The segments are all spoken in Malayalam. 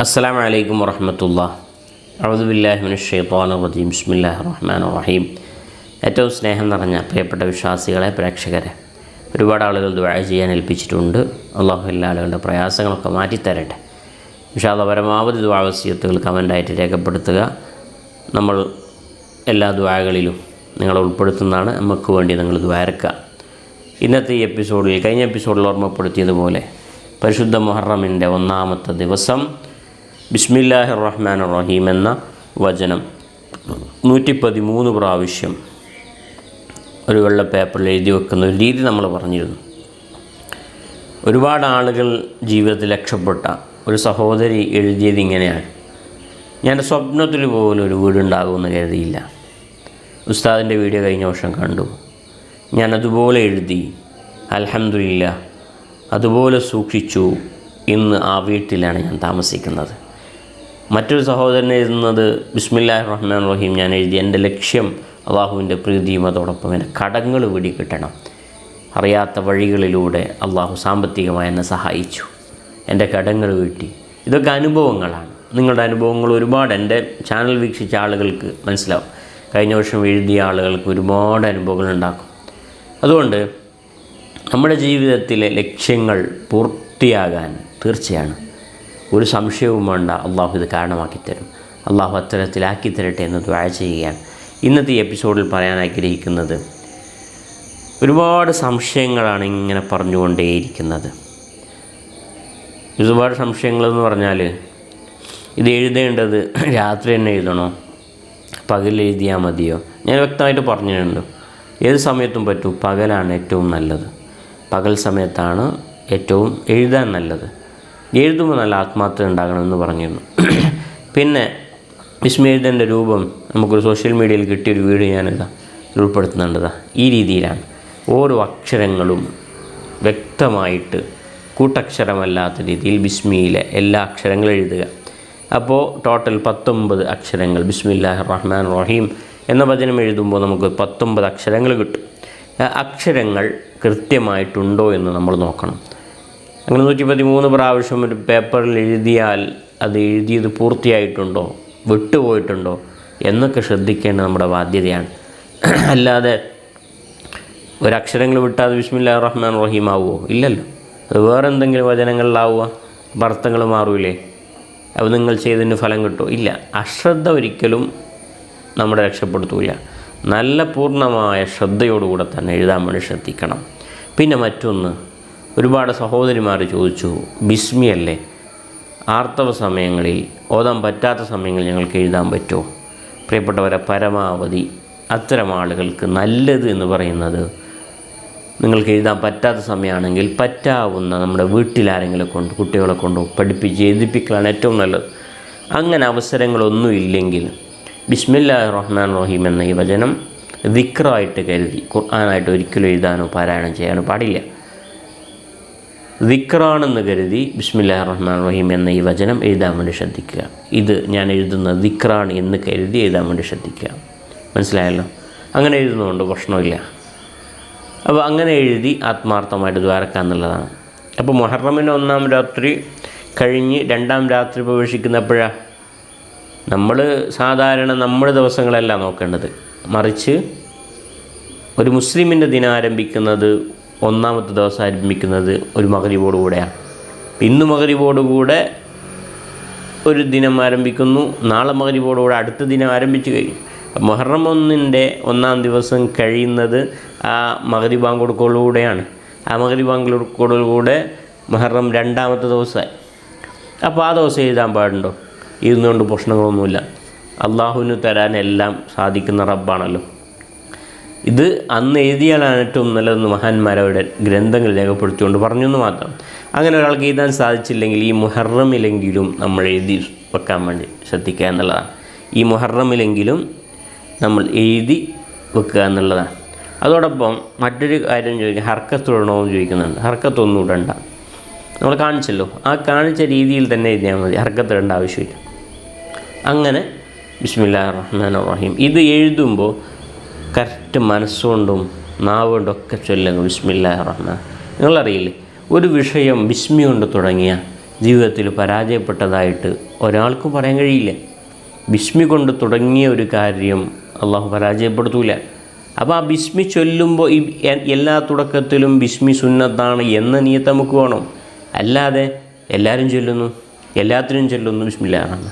അസ്സലാമു വലൈക്കും വറഹമത്തുള്ള. അഴുദുബില്ലാഹിമിന് ഷെയ്ത്താൻ റജീം ബിസ്മില്ലാഹി റഹ്മാൻ റഹീം ഏറ്റവും സ്നേഹം നിറഞ്ഞ പ്രിയപ്പെട്ട വിശ്വാസികളെ പ്രേക്ഷകരെ ഒരുപാട് ആളുകൾ ദ്വാഴ ചെയ്യാൻ ഏൽപ്പിച്ചിട്ടുണ്ട്. അള്ളാഹു എല്ലാ ആളുകളുടെ പ്രയാസങ്ങളൊക്കെ മാറ്റിത്തരട്ടെ. വിഷാദ പരമാവധി ദ്വാവസ്യത്തുകൾ കമന്റായിട്ട് രേഖപ്പെടുത്തുക. നമ്മൾ എല്ലാ ദ്വാകളിലും നിങ്ങളെ ഉൾപ്പെടുത്തുന്നതാണ്. നമുക്ക് വേണ്ടി നിങ്ങൾ ദ്വാരക്കുക ഇന്നത്തെ ഈ എപ്പിസോഡിൽ കഴിഞ്ഞ എപ്പിസോഡിൽ ഓർമ്മപ്പെടുത്തിയതുപോലെ പരിശുദ്ധ മുഹറമിന്റെ ഒന്നാമത്തെ ദിവസം ബിസ്മില്ലാഹി റഹ്മാൻ റഹീം എന്ന വചനം നൂറ്റി പതിമൂന്ന് പ്രാവശ്യം ഒരു വെള്ള പേപ്പറിൽ എഴുതി വെക്കുന്ന ഒരു രീതി നമ്മൾ പറഞ്ഞിരുന്നു. ഒരുപാട് ആളുകൾ ജീവിതത്തിൽ രക്ഷപ്പെട്ട ഒരു സഹോദരി എഴുതിയത് ഇങ്ങനെയാണ്. ഞാൻ സ്വപ്നത്തിൽ പോലും ഒരു വീടുണ്ടാകുമെന്ന് കരുതിയില്ല. ഉസ്താദിന്റെ വീഡിയോ കഴിഞ്ഞ വർഷം കണ്ടു. ഞാൻ അതുപോലെ എഴുതി. അലഹമില്ല അതുപോലെ സൂക്ഷിച്ചു. ഇന്ന് ആ വീട്ടിലാണ് ഞാൻ താമസിക്കുന്നത്. മറ്റൊരു സഹോദരൻ എഴുതുന്നത് ബിസ്മില്ലാ റഹ്മാൻ റഹീം. ഞാൻ എഴുതി എന്റെ ലക്ഷ്യം അള്ളാഹുവിന്റെ പ്രീതിയും അതോടൊപ്പം എന്റെ കടങ്ങൾ പിടി കിട്ടണം. അറിയാത്ത വഴികളിലൂടെ അള്ളാഹു സാമ്പത്തികമായി എന്നെ സഹായിച്ചു. എന്റെ കടങ്ങൾ വീട്ടി. ഇതൊക്കെ അനുഭവങ്ങളാണ്. നിങ്ങളുടെ അനുഭവങ്ങൾ ഒരുപാട് എന്റെ ചാനൽ വീക്ഷിച്ച ആളുകൾക്ക് മനസ്സിലാവും. കഴിഞ്ഞ വർഷം എഴുതിയ ആളുകൾക്ക് ഒരുപാട് അനുഭവങ്ങൾ ഉണ്ടാക്കും. അതുകൊണ്ട് നമ്മുടെ ജീവിതത്തിലെ ലക്ഷ്യങ്ങൾ പൂർത്തിയാകാൻ തീർച്ചയാണ്. ഒരു സംശയവും വേണ്ട. അള്ളാഹു ഇത് കാരണമാക്കി തരും. അള്ളാഹു അത്തരത്തിലാക്കി തരട്ടെ എന്ന് ദ്വാഴ ചെയ്യുകയാണ്. ഇന്നത്തെ എപ്പിസോഡിൽ പറയാൻ ആഗ്രഹിക്കുന്നത് ഒരുപാട് സംശയങ്ങളാണ് ഇങ്ങനെ പറഞ്ഞുകൊണ്ടേയിരിക്കുന്നത്. ഒരുപാട് സംശയങ്ങളെന്ന് പറഞ്ഞാൽ ഇത് എഴുതേണ്ടത് രാത്രി തന്നെ എഴുതണോ? പകൽ എഴുതിയാൽ മതിയോ? ഞാൻ വ്യക്തമായിട്ട് പറഞ്ഞിട്ടുണ്ട്. ഏത് സമയത്തും പറ്റും. പകലാണ് ഏറ്റവും നല്ലത്. പകൽ സമയത്താണ് ഏറ്റവും എഴുതാൻ നല്ലത്. എഴുതുമ്പോൾ നല്ല ആത്മാർത്ഥത ഉണ്ടാകണമെന്ന് പറഞ്ഞിരുന്നു. പിന്നെ വിസ്മയുദ്ധന്റെ രൂപം നമുക്കൊരു സോഷ്യൽ മീഡിയയിൽ കിട്ടിയൊരു വീഡിയോ ഞാനിതാ ഉൾപ്പെടുത്തുന്നുണ്ടതാ. ഈ രീതിയിലാണ്. ഓരോ അക്ഷരങ്ങളും വ്യക്തമായിട്ട് കൂട്ടക്ഷരമല്ലാത്ത രീതിയിൽ ബിസ്മിയിലെ എല്ലാ അക്ഷരങ്ങളും എഴുതുക. അപ്പോൾ ടോട്ടൽ പത്തൊമ്പത് അക്ഷരങ്ങൾ ബിസ്മില്ലാഹ് റഹ്മാൻ റഹീം എന്ന വചനം എഴുതുമ്പോൾ നമുക്ക് പത്തൊമ്പത് അക്ഷരങ്ങൾ കിട്ടും. അക്ഷരങ്ങൾ കൃത്യമായിട്ടുണ്ടോ എന്ന് നമ്മൾ നോക്കണം. അങ്ങനെ നൂറ്റി പതിമൂന്ന് പ്രാവശ്യം ഒരു പേപ്പറിൽ എഴുതിയാൽ അത് എഴുതിയത് പൂർത്തിയായിട്ടുണ്ടോ? വിട്ടുപോയിട്ടുണ്ടോ? എന്നൊക്കെ ശ്രദ്ധിക്കേണ്ടത് നമ്മുടെ ബാധ്യതയാണ്. അല്ലാതെ ഒരക്ഷരങ്ങൾ വിട്ടാൽ ബിസ്മില്ലാ റഹ്മാൻ റഹീം ആവുമോ ഇല്ലല്ലോ. അത് വേറെ എന്തെങ്കിലും വചനങ്ങളിലാവുക അർത്ഥങ്ങൾ മാറൂലേ? അപ്പോൾ നിങ്ങൾ ചെയ്തതിന് ഫലം കിട്ടുമോ ഇല്ല. അശ്രദ്ധ ഒരിക്കലും നമ്മുടെ രക്ഷപ്പെടുത്തൂല. നല്ല പൂർണമായ ശ്രദ്ധയോടുകൂടെ തന്നെ എഴുതാൻ വേണ്ടി ശ്രദ്ധിക്കണം. പിന്നെ മറ്റൊന്ന്. ഒരുപാട് സഹോദരിമാർ ചോദിച്ചു ബിസ്മി അല്ലേ ആർത്തവ സമയങ്ങളിൽ ഓതാൻ പറ്റാത്ത സമയങ്ങളിൽ ഞങ്ങൾക്ക് എഴുതാൻ പറ്റുമോ പ്രിയപ്പെട്ടവരെ പരമാവധി അത്തരം ആളുകൾക്ക് നല്ലത് എന്ന് പറയുന്നത് നിങ്ങൾക്ക് എഴുതാൻ പറ്റാത്ത സമയമാണെങ്കിൽ പറ്റാവുന്ന നമ്മുടെ വീട്ടിലാരെങ്കിലും കൊണ്ട് കുട്ടികളെ കൊണ്ടോ പഠിപ്പിച്ച് എഴുതിപ്പിക്കലാണ് ഏറ്റവും നല്ലത്. അങ്ങനെ അവസരങ്ങളൊന്നും ഇല്ലെങ്കിൽ ബിസ്മില്ലാ റഹ്മാൻ റഹീം എന്ന ഈ വചനം വിക്രമായിട്ട് കരുതി ഖുർആാനായിട്ട് ഒരിക്കലും എഴുതാനോ പാരായണം ചെയ്യാനോ പാടില്ല. ദിക്റാണെന്ന് കരുതി ബിസ്മില്ലാ റഹ്മാൻ റഹീം എന്ന ഈ വചനം എഴുതാൻ വേണ്ടി ശ്രദ്ധിക്കുക. ഇത് ഞാൻ എഴുതുന്ന ദിക്റാണ് എന്ന് കരുതി എഴുതാൻ വേണ്ടി ശ്രദ്ധിക്കുക. മനസ്സിലായല്ലോ? അങ്ങനെ എഴുതുന്നതുകൊണ്ട് പ്രശ്നമില്ല. അപ്പോൾ അങ്ങനെ എഴുതി ആത്മാർത്ഥമായിട്ട് ദ്വാരക്ക എന്നുള്ളതാണ്. അപ്പോൾ മൊഹറമിന്റെ ഒന്നാം രാത്രി കഴിഞ്ഞ് രണ്ടാം രാത്രി പ്രവേശിക്കുന്നപ്പോഴാണ് നമ്മൾ സാധാരണ നമ്മുടെ ദിവസങ്ങളല്ല നോക്കേണ്ടത്. മറിച്ച് ഒരു മുസ്ലിമിന്റെ ദിനം ആരംഭിക്കുന്നത് ഒന്നാമത്തെ ദിവസം ആരംഭിക്കുന്നത് ഒരു മകരീബോട് കൂടെയാണ്. ഇന്ന് മകരീബോട് കൂടെ ഒരു ദിനം ആരംഭിക്കുന്നു. നാളെ മകരീബോടുകൂടെ അടുത്ത ദിനം ആരംഭിച്ചു കഴിഞ്ഞു. മൊഹറം ഒന്നിന്റെ ഒന്നാം ദിവസം കഴിയുന്നത് ആ മകരി ബാങ്കോടുക്കോടുകൂടെയാണ് ആ മകരി ബാങ്കോടുകൂടെ മൊഹറം രണ്ടാമത്തെ ദിവസമായി. അപ്പോൾ ആ ദിവസം എഴുതാൻ പാടുണ്ടോ? ഇരുന്നുകൊണ്ട് പ്രശ്നങ്ങളൊന്നുമില്ല. അള്ളാഹുവിന് തരാൻ എല്ലാം സാധിക്കുന്ന റബ്ബാണല്ലോ. ഇത് അന്ന് എഴുതിയാലാണ് ഏറ്റവും നല്ലതെന്ന് മഹാന്മാരവരുടെ ഗ്രന്ഥങ്ങൾ രേഖപ്പെടുത്തിക്കൊണ്ട് പറഞ്ഞു എന്ന് മാത്രം. അങ്ങനെ ഒരാൾക്ക് എഴുതാൻ സാധിച്ചില്ലെങ്കിൽ ഈ മുഹറമിലെങ്കിലും നമ്മൾ എഴുതി വെക്കാൻ വേണ്ടി ശ്രദ്ധിക്കുക എന്നുള്ളതാണ്. ഈ മുഹറമിലെങ്കിലും നമ്മൾ എഴുതി വെക്കുക എന്നുള്ളതാണ്. അതോടൊപ്പം മറ്റൊരു കാര്യം ചോദിക്കുക ഹർക്കത്തുടണോ എന്ന് ചോദിക്കുന്നുണ്ട്. ഹർക്കത്തൊന്നും ഇടണ്ട. നമ്മൾ കാണിച്ചല്ലോ. ആ കാണിച്ച രീതിയിൽ തന്നെ എഴുതിയാൽ മതി. ഹർക്കത്തിടേണ്ട ആവശ്യമില്ല. അങ്ങനെ ബിസ്മില്ലാ റഹ്മാൻ റഹീം ഇത് എഴുതുമ്പോൾ കറക്റ്റ് മനസ്സുകൊണ്ടും നാവ് കൊണ്ടും ഒക്കെ ചൊല്ലുന്നു. ബിസ്മില്ലാ റഹ്മാൻ. നിങ്ങളറിയില്ലേ? ഒരു വിഷയം ബിസ്മി കൊണ്ട് തുടങ്ങിയ ജീവിതത്തിൽ പരാജയപ്പെട്ടതായിട്ട് ഒരാൾക്കും പറയാൻ കഴിയില്ല. ബിസ്മി കൊണ്ട് തുടങ്ങിയ ഒരു കാര്യം അള്ളാഹു പരാജയപ്പെടുത്തൂല. അപ്പോൾ ആ ബിസ്മി ചൊല്ലുമ്പോൾ ഈ എല്ലാ തുടക്കത്തിലും ബിസ്മി സുന്നത്താണ് എന്ന നീയത്ത് നമുക്ക് വേണം. അല്ലാതെ എല്ലാവരും ചൊല്ലുന്നു. എല്ലാത്തിനും ചൊല്ലുന്നു ബിസ്മില്ലാറാണ്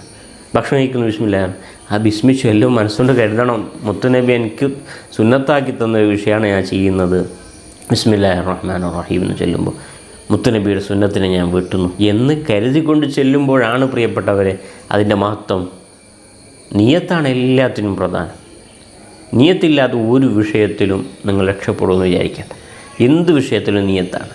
ഭക്ഷണം കഴിക്കുന്നു ബിസ്മില്ലാറാണ് ആ ബിസ്മി ചൊല്ലും മനസ്സുകൊണ്ട് കരുതണം. മുത്തുനബി എനിക്ക് സുന്നത്താക്കി തന്ന ഒരു വിഷയമാണ് ഞാൻ ചെയ്യുന്നത്. ബിസ്മില്ലാഹി റഹ്മാൻ റഹീം എന്ന് ചൊല്ലുമ്പോൾ മുത്തുനബിയുടെ സുന്നത്തിനെ ഞാൻ വെട്ടുന്നു. എന്ന് കരുതിക്കൊണ്ട് ചെല്ലുമ്പോഴാണ് പ്രിയപ്പെട്ടവരെ അതിന്റെ മഹത്വം. നിയത്താണ് എല്ലാത്തിനും പ്രധാനം. നീയത്തില്ലാത്ത ഒരു വിഷയത്തിലും നിങ്ങൾ രക്ഷപ്പെടുമെന്ന് വിചാരിക്കേണ്ട. എന്ത് വിഷയത്തിലും നിയത്താണ്?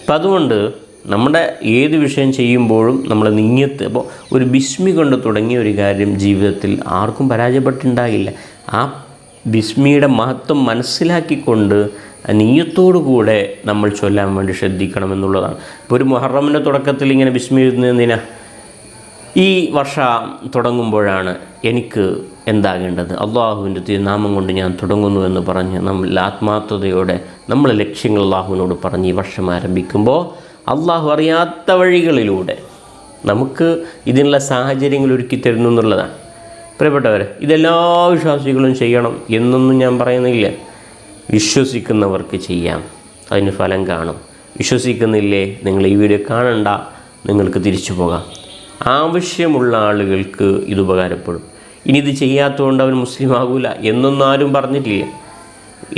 അപ്പം അതുകൊണ്ട് നമ്മുടെ ഏത് വിഷയം ചെയ്യുമ്പോഴും നമ്മൾ നീയത്ത് അപ്പോൾ ഒരു ബിസ്മി കൊണ്ട് തുടങ്ങിയ ഒരു കാര്യം ജീവിതത്തിൽ ആർക്കും പരാജയപ്പെട്ടുണ്ടാകില്ല ആ ബിസ്മിയുടെ മഹത്വം മനസ്സിലാക്കിക്കൊണ്ട് നീയത്തോടുകൂടെ നീയത്തോടു കൂടെ നമ്മൾ ചൊല്ലാൻ വേണ്ടി ശ്രദ്ധിക്കണം എന്നുള്ളതാണ്. ഇപ്പോൾ ഒരു മുഹറമിന്റെ തുടക്കത്തിൽ ഇങ്ങനെ ബിസ്മി എഴുതുന്നത് എന്തിനാ ഈ വർഷം തുടങ്ങുമ്പോഴാണ് എനിക്ക് എന്താകേണ്ടത്? അള്ളാഹുവിന്റെ തിരുനാമം കൊണ്ട് ഞാൻ തുടങ്ങുന്നു എന്ന് പറഞ്ഞ് നമ്മൾ ആത്മാർത്ഥതയോടെ നമ്മളെ ലക്ഷ്യങ്ങൾ അള്ളാഹുവിനോട് പറഞ്ഞ് ഈ വർഷം ആരംഭിക്കുമ്പോൾ അള്ളാഹു അറിയാത്ത വഴികളിലൂടെ നമുക്ക് ഇതിനുള്ള സാഹചര്യങ്ങൾ ഒരുക്കി തരുന്നു എന്നുള്ളതാണ്. പ്രിയപ്പെട്ടവർ ഇതെല്ലാ വിശ്വാസികളും ചെയ്യണം എന്നൊന്നും ഞാൻ പറയുന്നില്ല. വിശ്വസിക്കുന്നവർക്ക് ചെയ്യാം. അതിന് ഫലം കാണും. വിശ്വസിക്കുന്നില്ലേ? നിങ്ങൾ ഈ വീഡിയോ കാണണ്ട. നിങ്ങൾക്ക് തിരിച്ചു പോകാം. ആവശ്യമുള്ള ആളുകൾക്ക് ഇത് ഉപകാരപ്പെടും. ഇനി ഇത് ചെയ്യാത്തതുകൊണ്ട് അവൻ മുസ്ലിം ആകൂല എന്നൊന്നും ആരും പറഞ്ഞിട്ടില്ല.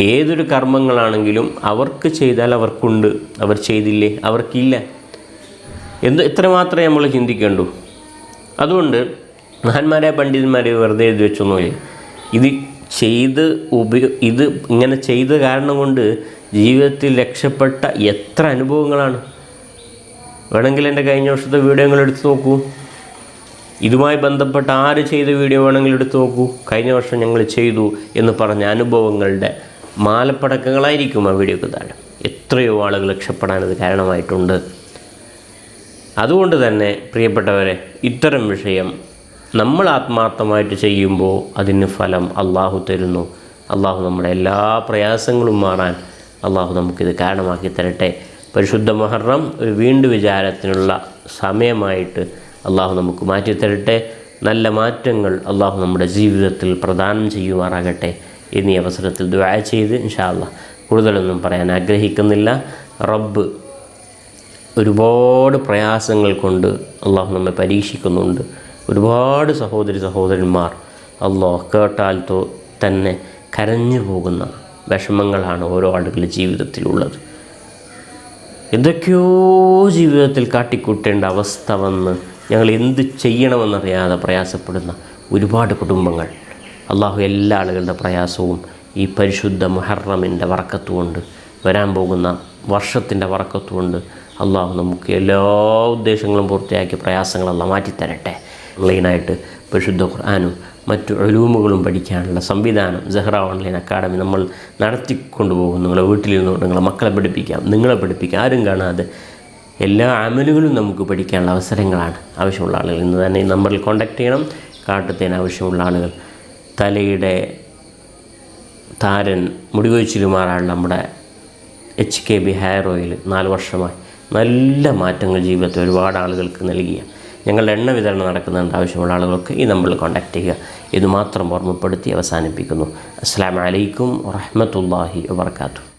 ഏതൊരു കർമ്മങ്ങളാണെങ്കിലും അവർക്ക് ചെയ്താൽ അവർക്കുണ്ട്. അവർ ചെയ്തില്ലേ? അവർക്കില്ല. എന്ത് ഇത്രമാത്രമേ നമ്മൾ ചിന്തിക്കേണ്ടൂ. അതുകൊണ്ട് മഹാന്മാരെ പണ്ഡിതന്മാരെ വെറുതെ എഴുതി വെച്ചൊന്നുമില്ല ഇത് ചെയ്ത് ഉപയോ ഇത് ഇങ്ങനെ ചെയ്ത കാരണം കൊണ്ട് ജീവിതത്തിൽ രക്ഷപ്പെട്ട എത്ര അനുഭവങ്ങളാണ്. വേണമെങ്കിൽ എന്റെ കഴിഞ്ഞ വർഷത്തെ വീഡിയോ എടുത്തു നോക്കൂ. ഇതുമായി ബന്ധപ്പെട്ട ആര് ചെയ്ത വീഡിയോ വേണമെങ്കിൽ എടുത്ത് നോക്കൂ. കഴിഞ്ഞ വർഷം ഞങ്ങൾ ചെയ്തു എന്ന് പറഞ്ഞ അനുഭവങ്ങളുടെ മാലപ്പടക്കങ്ങളായിരിക്കും ആ വീഡിയോക്ക് താഴെ. എത്രയോ ആളുകൾ രക്ഷപ്പെടാൻ അത് കാരണമായിട്ടുണ്ട്. അതുകൊണ്ട് തന്നെ പ്രിയപ്പെട്ടവരെ ഇത്തരം വിഷയം നമ്മൾ ആത്മാർത്ഥമായിട്ട് ചെയ്യുമ്പോൾ അതിന് ഫലം അള്ളാഹു തരുന്നു. അള്ളാഹു നമ്മുടെ എല്ലാ പ്രയാസങ്ങളും മാറാൻ അള്ളാഹു നമുക്കിത് കാരണമാക്കി തരട്ടെ. പരിശുദ്ധ മുഹറം ഒരു വീണ്ടു വിചാരത്തിനുള്ള സമയമായിട്ട് അള്ളാഹു നമുക്ക് മാറ്റിത്തരട്ടെ. നല്ല മാറ്റങ്ങൾ അള്ളാഹു നമ്മുടെ ജീവിതത്തിൽ പ്രദാനം ചെയ്യുമാറാകട്ടെ. എന്നീ അവസരത്തിൽ ദുആ ചെയ്ത് ഇൻഷാല്ല കൂടുതലൊന്നും പറയാൻ ആഗ്രഹിക്കുന്നില്ല. റബ്ബ് ഒരുപാട് പ്രയാസങ്ങൾ കൊണ്ട് അള്ളാഹു നമ്മെ പരീക്ഷിക്കുന്നുണ്ട്. ഒരുപാട് സഹോദരി സഹോദരന്മാർ അള്ളാഹ് കേട്ടാൽ തോ തന്നെ കരഞ്ഞു പോകുന്ന വിഷമങ്ങളാണ് ഓരോ ആളുകളുടെ ജീവിതത്തിലുള്ളത്. എന്തൊക്കെയോ ജീവിതത്തിൽ കാട്ടിക്കൂട്ടേണ്ട അവസ്ഥ വന്ന് ഞങ്ങൾ എന്ത് ചെയ്യണമെന്നറിയാതെ പ്രയാസപ്പെടുന്ന ഒരുപാട് കുടുംബങ്ങൾ അള്ളാഹു എല്ലാ ആളുകളുടെ പ്രയാസവും ഈ പരിശുദ്ധ മുഹറമിന്റെ വറക്കത്തുകൊണ്ട് വരാൻ പോകുന്ന വർഷത്തിന്റെ വറക്കത്തുകൊണ്ട് അള്ളാഹു നമുക്ക് എല്ലാ ഉദ്ദേശങ്ങളും പൂർത്തിയാക്കി പ്രയാസങ്ങളെല്ലാം മാറ്റിത്തരട്ടെ. ഓൺലൈനായിട്ട് പരിശുദ്ധ ഖുർആാനും മറ്റു ഒലൂമുകളും പഠിക്കാനുള്ള സംവിധാനം സെഹ്റ ഓൺലൈൻ അക്കാഡമി നമ്മൾ നടത്തിക്കൊണ്ടുപോകും നിങ്ങളെ വീട്ടിലിരുന്ന് നിങ്ങളെ മക്കളെ പഠിപ്പിക്കാം നിങ്ങളെ പഠിപ്പിക്കാം ആരും കാണാതെ എല്ലാ അമലുകളും നമുക്ക് പഠിക്കാനുള്ള അവസരങ്ങളാണ് ആവശ്യമുള്ള ആളുകൾ. ഇന്ന് തന്നെ നമ്പറിൽ കോൺടാക്ട് ചെയ്യണം. കാട്ടത്തേന് ആവശ്യമുള്ള ആളുകൾ തലയുടെ താരൻ മുടികൊഴിച്ചിൽ മാറാനുള്ള നമ്മുടെ H K B hair oil നാല് വർഷമായി. നല്ല മാറ്റങ്ങൾ ജീവിതത്തിൽ ഒരുപാട് ആളുകൾക്ക് നൽകിയ. ഞങ്ങളുടെ എണ്ണ വിതരണം നടക്കുന്നുണ്ട്. ആവശ്യമുള്ള ആളുകളൊക്കെ ഈ നമ്പറിൽ കോൺടാക്റ്റ് ചെയ്യുക. ഇത് മാത്രം ഓർമ്മപ്പെടുത്തി അവസാനിപ്പിക്കുന്നു. അസ്സാം വലൈക്കും വറഹമത്തല്ലാഹി വാത്തു